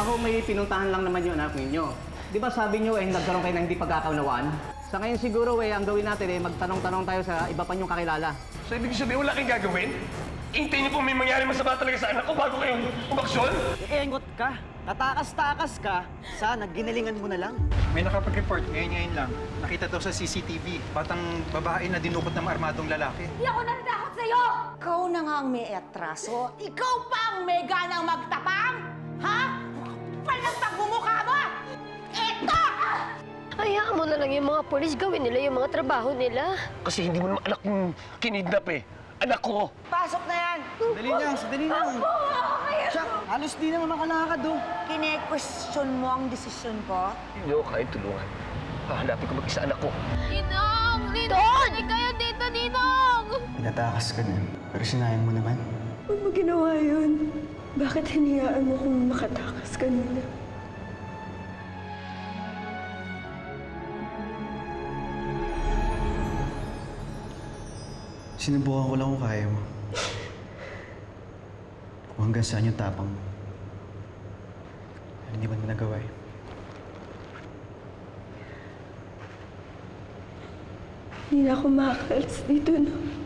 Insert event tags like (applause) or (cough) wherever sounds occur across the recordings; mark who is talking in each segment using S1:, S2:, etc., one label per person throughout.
S1: Baka ho may pinuntahan lang naman yung anak ninyo. Di ba sabi nyo eh, nagkaroon kayo ng hindi pagkakaunawaan? Sa ngayon siguro eh, ang gawin natin eh, magtanong-tanong tayo sa iba pa niyong kakilala.
S2: So ibig sabihin wala kayong gagawin? Hintayin niyo po may mangyari masama talaga sa anak ko bago kayo umaksyon?
S3: Engot ka. Katakas-takas ka. Sana ginalingan mo na lang.
S4: May nakapag-report ngayon-ngayon lang. Nakita daw sa CCTV, batang babae na dinukot ng armadong lalaki.
S5: Hindi ako natatakot sa'yo! Ikaw na nga ang may atraso. Ikaw pa ang may ganang magtapang? Ha? Palang pagmumukha mo! Eto!
S6: Hayaan mo na lang yung mga polis gawin nila yung mga trabaho nila.
S2: Kasi hindi mo naman anak kong kinidnap eh. Anak ko!
S3: Pasok na yan! Sandali lang, sandali lang. Siya, halos di naman makalakad oh.
S5: Kine-question mo ang desisyon ko?
S2: Hindi ako kaya tulungan. Hahanapin ko mag-isa anak ko.
S6: Ninong! Ninong! Hindi kayo dito, Ninong!
S4: Pinatakas ka na, pero sinayang mo naman.
S7: Huwag mo ginawa yun. Bakit hiniyaan mo kung makatakas kanina?
S4: Sinubukan ko lang kung kaya mo. Kung hanggang saan yung tapang mo. Hindi mo naman nagawa eh.
S7: Hindi na ako makakalis dito, no?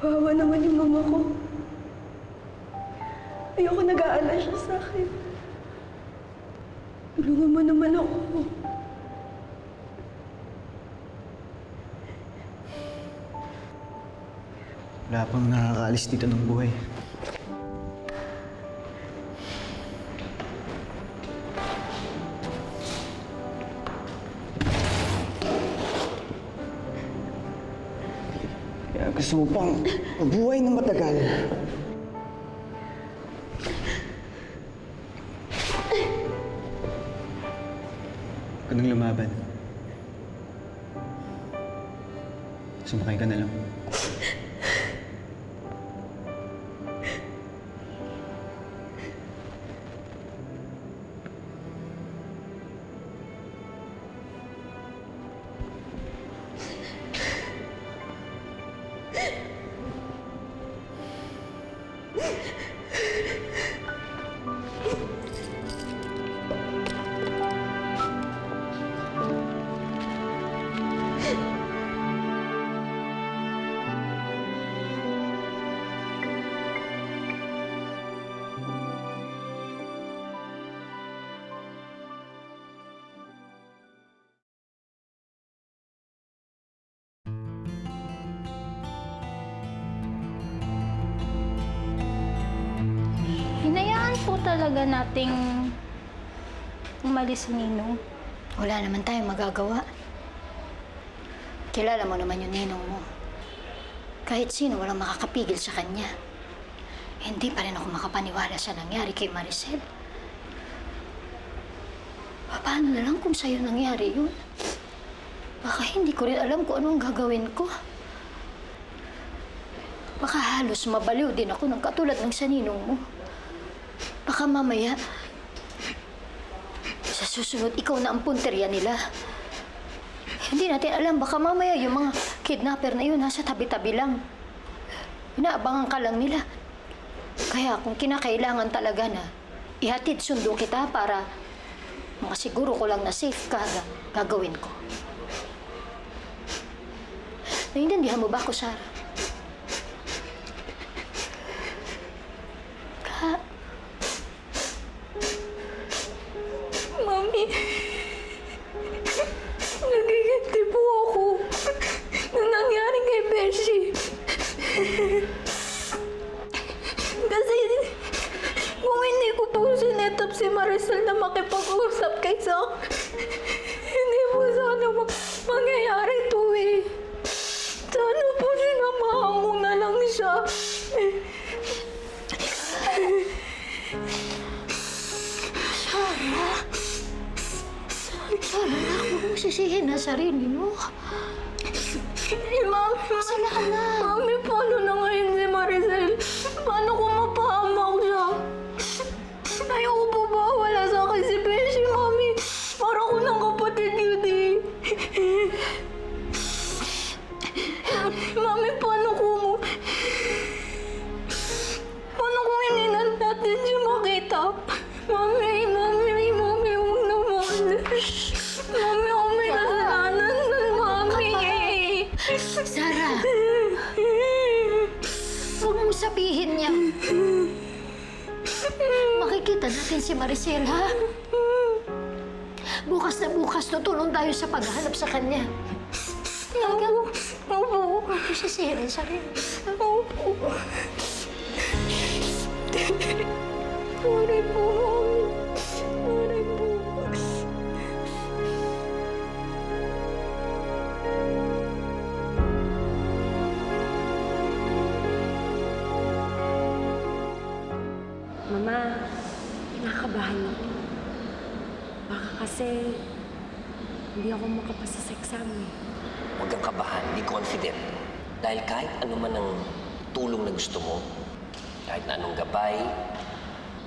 S7: Kawawa naman yung mama ko. Ayoko nag-aalala siya sa akin. Tulungan mo naman ako.
S4: Wala pang nakakaalis dito ng buhay. Gusto mo pang mabuhay ng matagal. Huwag ka lumaban. Sumakay ka na lang.
S8: Po talaga nating umalis si Ninong.
S6: Wala naman tayong magagawa. Kilala mo naman yung ninong mo. Kahit sino walang makakapigil sa kanya. Hindi pa rin ako makapaniwala sa nangyari kay Maricel. Paano na lang kung sa'yo nangyari yun? Baka hindi ko rin alam kung anong gagawin ko. Baka halos mabaliw din ako ng katulad ng sa ninong mo. Baka mamaya, sa susunod, ikaw na ang punterya nila. Hindi natin alam, baka mamaya yung mga kidnapper na yun nasa tabi-tabi lang. Inaabangan ka lang nila. Kaya kung kinakailangan talaga na ihatid sundo kita para makasiguro ko lang na safe ka, ga- gagawin ko. Naiintindihan mo ba ako, Sarah? Ka,
S7: mo
S6: sisihin na sarili mo.
S7: Eh, Mami,
S6: Kasalanan.
S7: Mami, paano na ngayon si Maricel? Paano ko
S6: natin si Maricel? Bukas na bukas, tutulong tayo sa paghahanap sa kanya. Opo. Opo. Huwag mo sisihin sa sarili.
S9: Opo. Sorry po.
S10: Kasi hindi ako makapasa sa exam eh.
S11: Huwag kang kabahan, be confident. Dahil kahit ano man ang tulong na gusto mo, kahit na anong gabay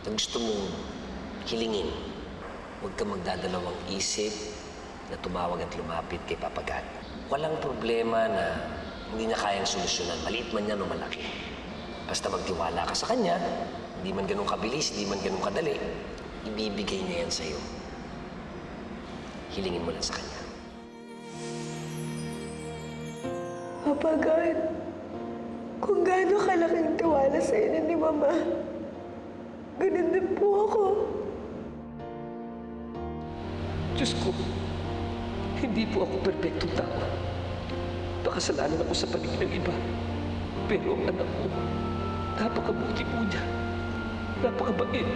S11: na gusto mong hilingin, huwag kang magdadalawang isip na tumawag at lumapit kay Papa God. Walang problema na hindi niya kayang solusyonan, maliit man yan o malaki. Basta magtiwala ka sa Kanya, hindi man ganun kabilis, hindi man ganun kadali, ibibigay niya yan sa'yo. Hilingin mo lang sa Kanya.
S9: Papa God, kung gaano kalaking tiwala sa inyo ni Mama, ganun din po ako.
S12: Diyos ko, hindi po ako perfectong tao. Pakasalanan ako sa paningin ng iba. Pero ang anak ko, napakabuti po niya. Napakabait.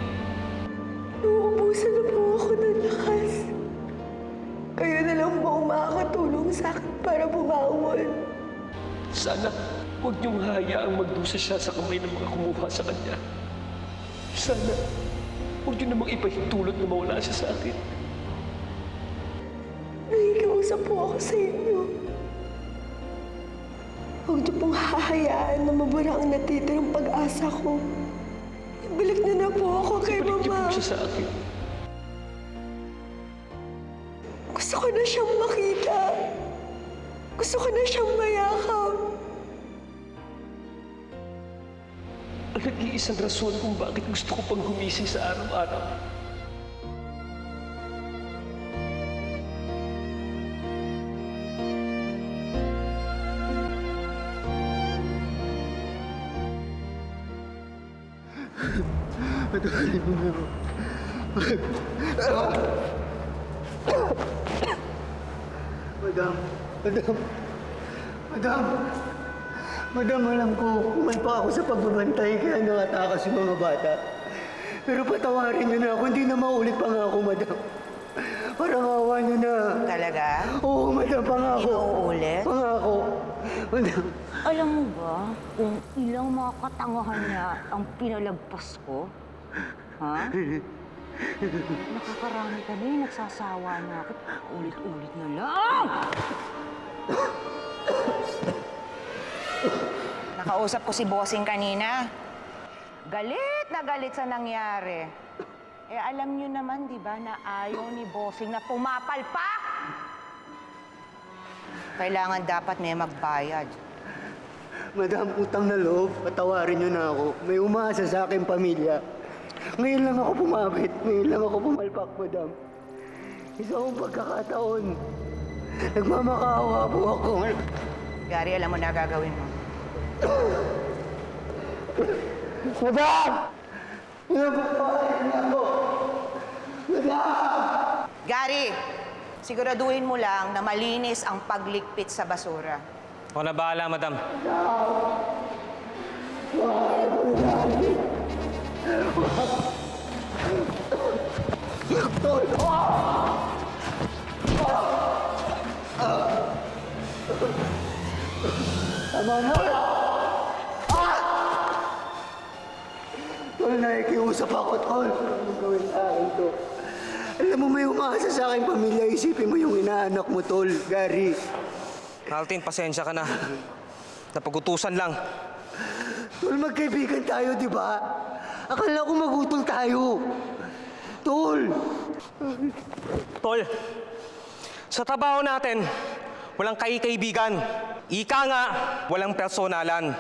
S9: Nauubusan na po ako ng lakas. Kayo na lang po ang makakatulong sa akin para bumangon.
S12: Sana huwag niyong hayaang magdusa siya sa kamay ng mga kumuha sa kanya. Sana huwag niyo namang ipahintulot na mawala siya sa akin.
S9: Nakikiusap po ako sa inyo. Huwag niyo pong hahayaan na mabura ang natitirang pag-asa ko. Ibalik na na po ako kay
S12: Balik niyo
S9: Mama.
S12: po siya sa akin.
S9: Gusto ko na siyang makita. Gusto ko na siyang mayakap.
S12: Ang nag-iisang rason kung bakit gusto ko pang gumising sa araw-araw.
S13: Madam, madam, madam, madam, alam ko, kumalpa ako sa pagbabantay kaya nakatakas yung mga bata. Pero patawarin niyo na ako, hindi na maulit pa nga ako, madam. Parang awa niyo na.
S14: Talaga?
S13: Oo, madam, pangako.
S14: Inuulit?
S13: Pangako. Madam,
S5: Alam mo ba kung ilang mga katangahan niya ang pinalagpas ko? Ha? (laughs) Nakakarami ka na eh, nagsasawa na ako. Ulit-ulit na lang!
S14: Nakausap ko si Bossing kanina. Galit na galit sa nangyari. Eh, alam niyo naman, di ba, na ayaw ni Bossing na pumapalpak! Kailangan dapat may magbayad.
S13: madam, utang na loob, patawarin niyo na ako. May umasa sa aking pamilya. Ngayon lang ako pumapit, ngayon lang ako pumalpak, madam. Isa akong pagkakataon. Nagmamakaawa po ako.
S14: Gary, alam mo na gagawin mo.
S13: Madam! Pinapapawarin niyo ako.
S14: Gary, siguraduhin mo lang na malinis ang paglikpit sa basura.
S15: Ako na bahala, madam.
S13: Tol, nakikiusap ako, Tol. Mong gawin sa akin to. Alam mo, may umaasa sa aking pamilya. Isipin mo yung inaanak mo, Tol, Gary.
S15: Altin, pasensya ka na. Napagutusan lang.
S13: Tol, magkaibigan tayo, di ba? Akala ko magutol tayo. Tol!
S15: Tol, sa trabaho natin, walang kay-kaibigan. Ika nga, walang personalan.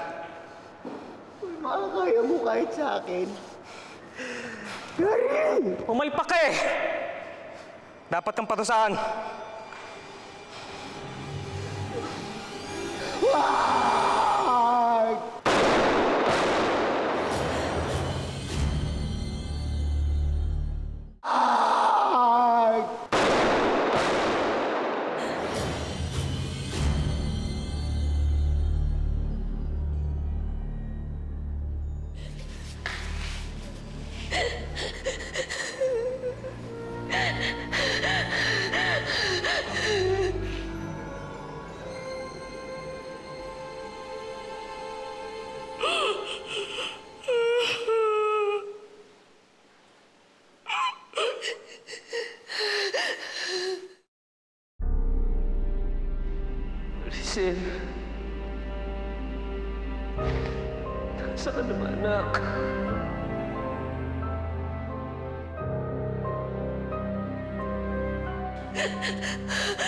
S13: Makakaya mo kahit sa akin. Gary!
S15: Pumalpak ka eh! Dapat kang patusahan.
S12: Maricel. Saan ka naman, anak?
S14: Ang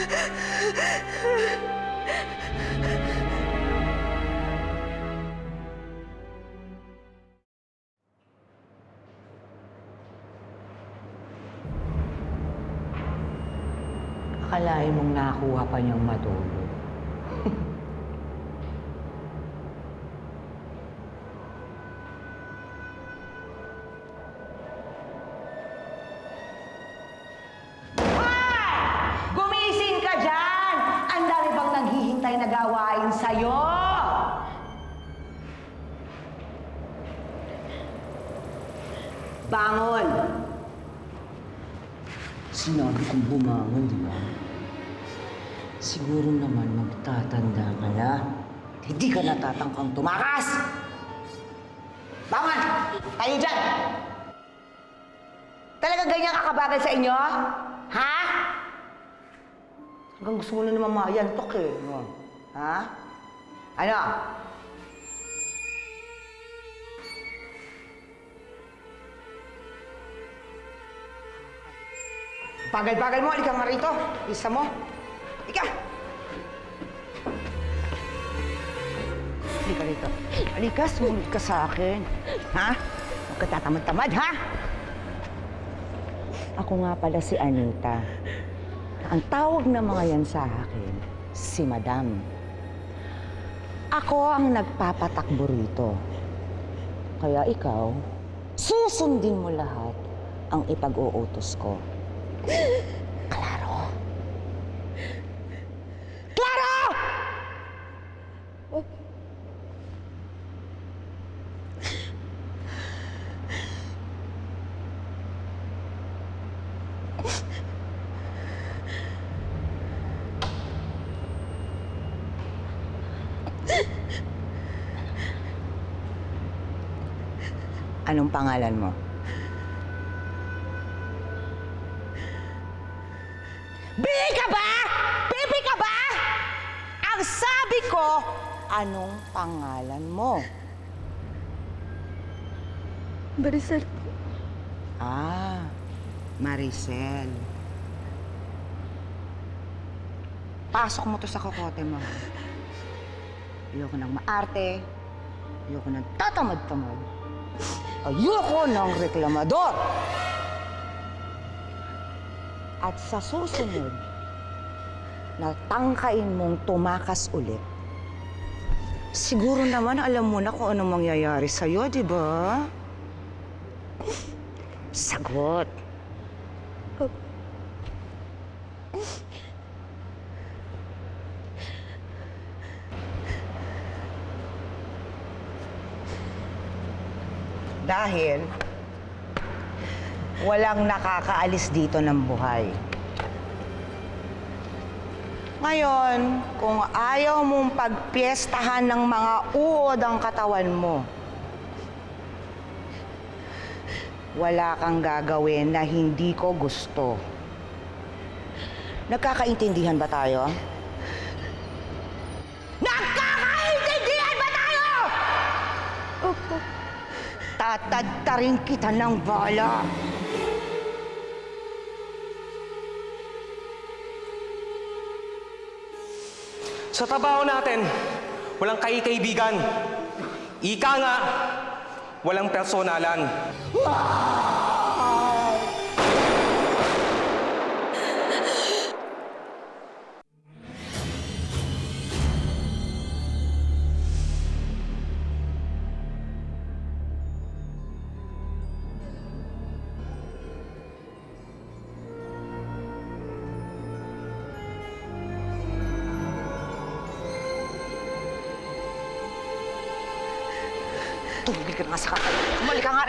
S5: Akalain mong nakuha pa niyang matulog. Magtatanda ka na. Hindi ka natatangkang tumakas!
S14: Bangon! Tayo dyan! Talaga ganyan kakabagal sa inyo? Ha? Hanggang gusto mo na naman mayantok eh. no? Ha? Ano? Bagal-bagal mo, halika nga rito. Isa mo. Halika. Halika rito. Halika, sumunod ka sa akin. Ha? Huwag ka tatamad-tamad, ha?
S5: Ako nga pala si Anita. Ang tawag ng mga yan sa akin, si Madam. Ako ang nagpapatakbo rito. Kaya ikaw, susundin mo lahat ang ipag-uutos ko. Pangalan mo?
S14: Bibi ka ba? Bibi ka ba? Ang sabi ko,
S5: Anong pangalan mo?
S9: Barisal
S5: Ah, Maricel. Pasok mo to sa kokote mo. Ayoko ng maarte. Ayoko ng tatamad-tamad. Ayoko ng reklamador. At sa susunod, na tangkain mong tumakas ulit, siguro naman alam mo na kung anong mangyayari sa'yo, di ba? Sagot. Dahil walang nakakaalis dito ng buhay. Ngayon, kung ayaw mong pagpiestahan ng mga uod ang katawan mo, wala kang gagawin na hindi ko gusto. Nagkakaintindihan ba tayo? Nagkakaintindihan ba tayo? Opo. Tatadtarin kita ng bala.
S15: Sa trabaho natin, walang kay-kaibigan. Ika nga, walang personalan.
S5: Tumigil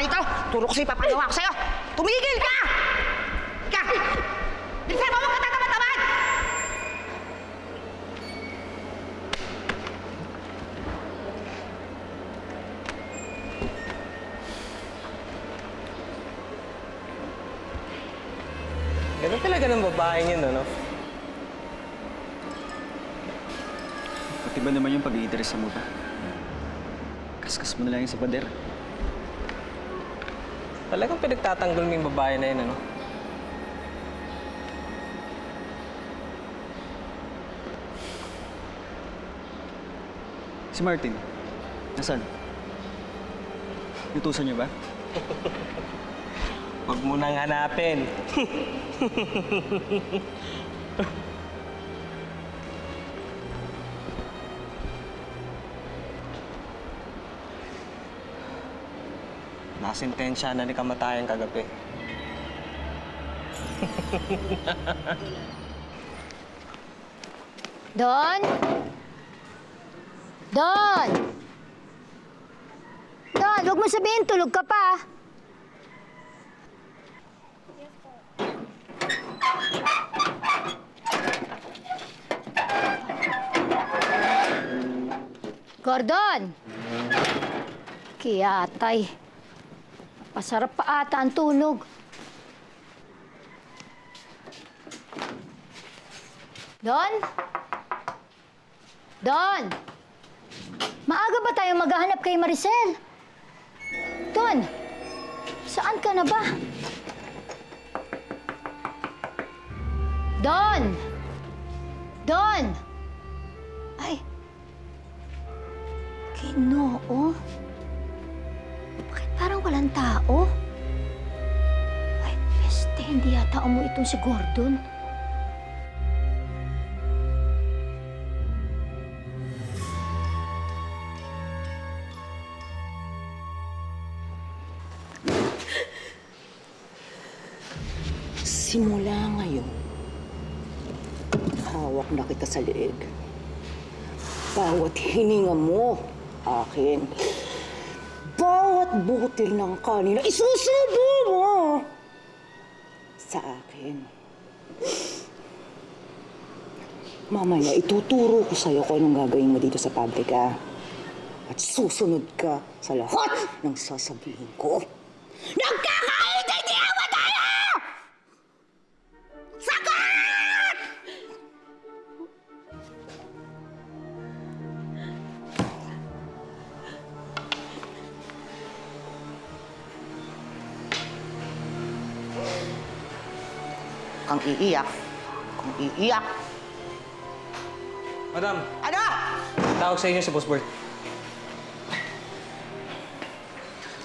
S5: Rito. Turo ko sa'yo, papagawa ko sa'yo. Tumigil ka! Ka! Bilisan mo, huwag ka tataman-taman!
S15: Ganun talaga ng babaeng yun, ano?
S4: Pati ba naman yung pag-iinteresa mo ba? Kaskas mo na lang yung sa pader.
S15: Talagang pinagtatanggol mo yung babae na yun, ano?
S4: Si Martin, nasaan? Nutusan niyo ba? (laughs)
S15: Huwag mo nang hanapin. (laughs) Nasintensya na ni kamatayan kagabi.
S6: Don? Don! Don, huwag mo sabihin tulog ka pa. Gordon! Kiyatay. Pasarap pa ata ang tulog. Don? Don! Maaga ba tayo maghahanap kay Maricel? Don! Saan ka na ba? Don! Don! Ay! Ginoo! Bakit parang walang tao? Ay, peste, hindi yata umuwi itong si Gordon.
S5: Simula ngayon, hawak na kita sa leeg. Bawat hininga mo, akin. Butil ng kanin na isusubo mo sa akin. Mamaya, ituturo ko sa'yo kung anong gagawin mo dito sa pabrika. At susunod ka sa lahat ng sasabihin ko. Nagkakaintindihan iiyak. Kung iiyak.
S15: Madam,
S5: Ano?
S15: tawag sa inyo si Boss Bert.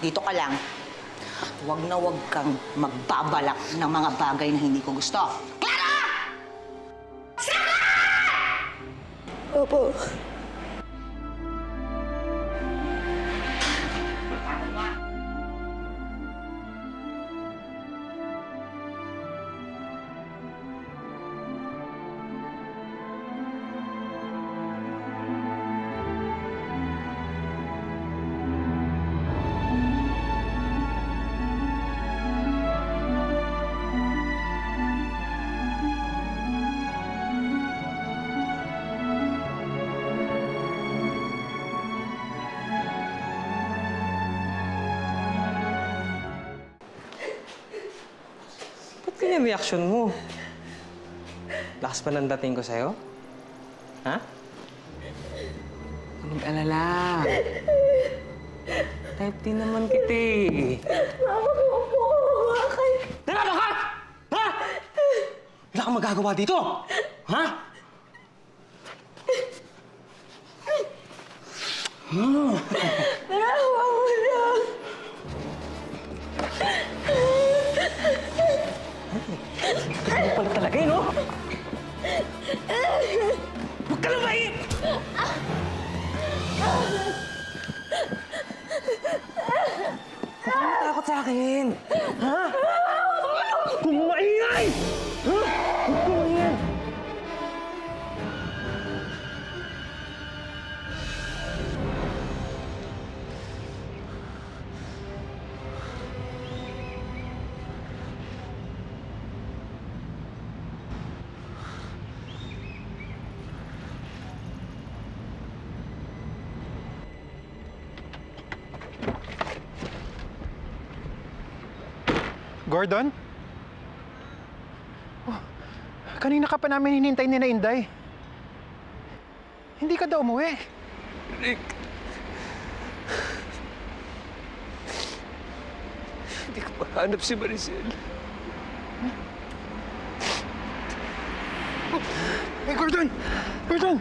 S5: Dito ka lang. Huwag na huwag kang magbabalak ng mga bagay na hindi ko gusto. Clara!
S9: Opo.
S15: Ganyan reaction mo. Lakas pa ng dating ko sa'yo? Ha? Huwag mag-alala. Type din naman kita eh. Tara ka! Ha? Wala kang magagawa dito! Ha? Ano ka matakot sa akin! Ha? Kung maingay! Ha?
S16: Gordon? Oh, kanina ka pa namin hinintay ni na Inday. Hindi ka daw umuwi.
S12: Rick. Hindi ko mahanap si Maricel.
S16: Hey, Gordon! Gordon!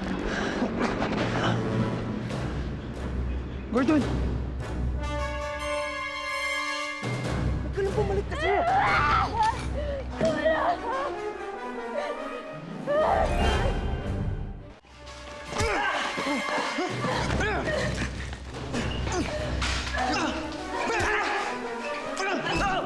S16: Gordon!
S4: Alam mo,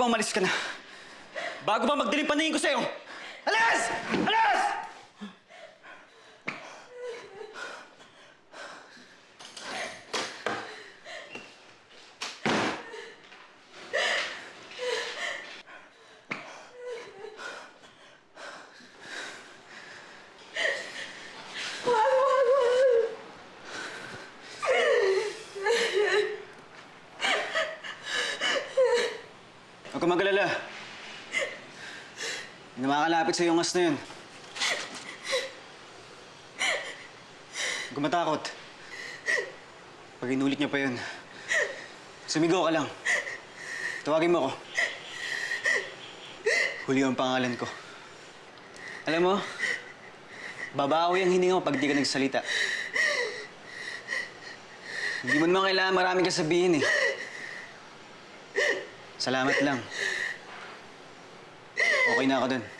S4: bang umalis ka na. Bago pa magdilim paningin ko sa'yo. Alas! Alas! Huwag kang magalala. Hindi sa yung as na yun. Huwag kang matakot. Pag inulit niya pa yun, sumigaw ka lang. Tawagin mo ako. Huli ang pangalan ko. Alam mo, babawi ang hininga mo pag di ka nagsalita. Hindi mo naman kailangan maraming kasabihin eh. Salamat lang. Okay na ako dun.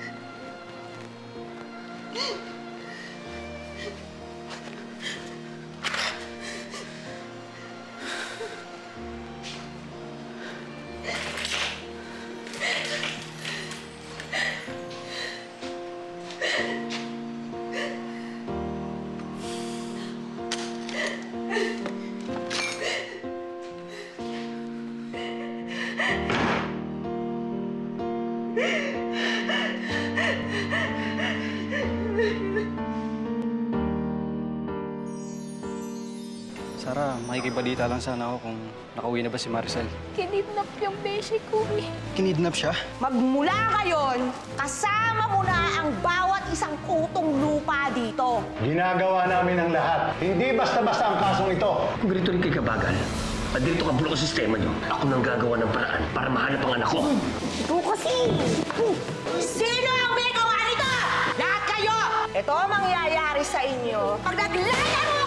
S4: Sara, makikibalita lang sana ako kung nakauwi na ba si Maricel.
S7: Kinidnap yung beshi ko eh.
S4: Kinidnap siya?
S5: Magmula ngayon, kasama mo na ang bawat isang kutong lupa dito.
S17: Ginagawa namin ang lahat. Hindi basta-basta ang kasong ito.
S11: Kung ganito rin kay Kabagan, at dito ka bulok ang sistema niyo, ako nang gagawa ng paraan para mahanap ang anak ko.
S5: Ito kasi. Sino ang may gawa nito? Lahat kayo! Ito ang mangyayari sa inyo. Pag naglalaro